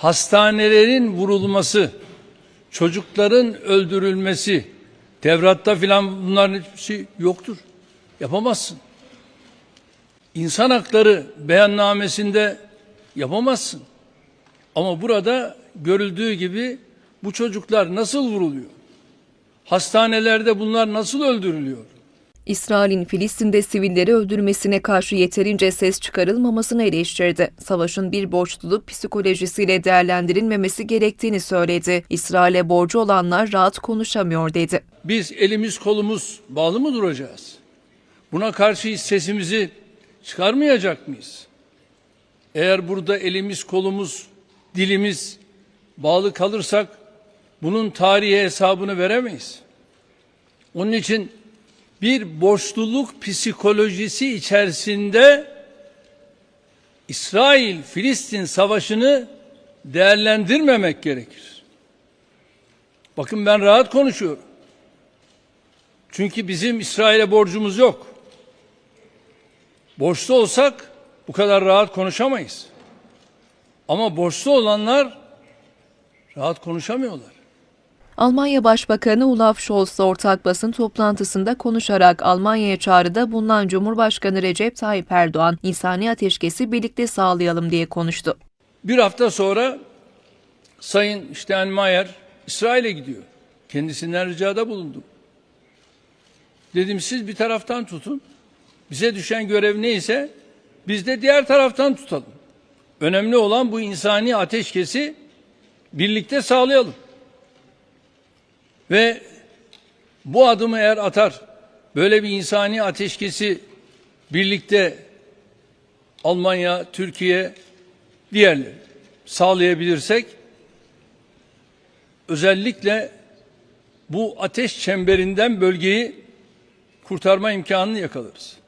hastanelerin vurulması, çocukların öldürülmesi, Tevrat'ta filan bunların hiçbir yoktur. Yapamazsın. İnsan hakları beyannamesinde yapamazsın. Ama burada görüldüğü gibi bu çocuklar nasıl vuruluyor? Hastanelerde bunlar nasıl öldürülüyor? İsrail'in Filistin'de sivilleri öldürmesine karşı yeterince ses çıkarılmamasını eleştirdi. Savaşın bir borçluluk psikolojisiyle değerlendirilmemesi gerektiğini söyledi. İsrail'e borcu olanlar rahat konuşamıyor dedi. Biz elimiz kolumuz bağlı mı duracağız? Buna karşı sesimizi çıkarmayacak mıyız? Eğer burada elimiz kolumuz dilimiz bağlı kalırsak bunun tarihi hesabını veremeyiz. Onun için bir borçluluk psikolojisi içerisinde İsrail-Filistin savaşını değerlendirmemek gerekir. Bakın ben rahat konuşuyorum. Çünkü bizim İsrail'e borcumuz yok. Borçlu olsak bu kadar rahat konuşamayız. Ama borçlu olanlar rahat konuşamıyorlar. Almanya Başbakanı Olaf Scholz ortak basın toplantısında konuşarak Almanya'ya çağrıda bulunan Cumhurbaşkanı Recep Tayyip Erdoğan, insani ateşkesi birlikte sağlayalım diye konuştu. Bir hafta sonra Sayın Steinmeier İsrail'e gidiyor. Kendisinden ricada bulundum. Dedim siz bir taraftan tutun. Bize düşen görev neyse biz de diğer taraftan tutalım. Önemli olan bu insani ateşkesi birlikte sağlayalım. Ve bu adımı eğer atar, böyle bir insani ateşkesi birlikte Almanya, Türkiye, diğerleri sağlayabilirsek özellikle bu ateş çemberinden bölgeyi kurtarma imkanını yakalarız.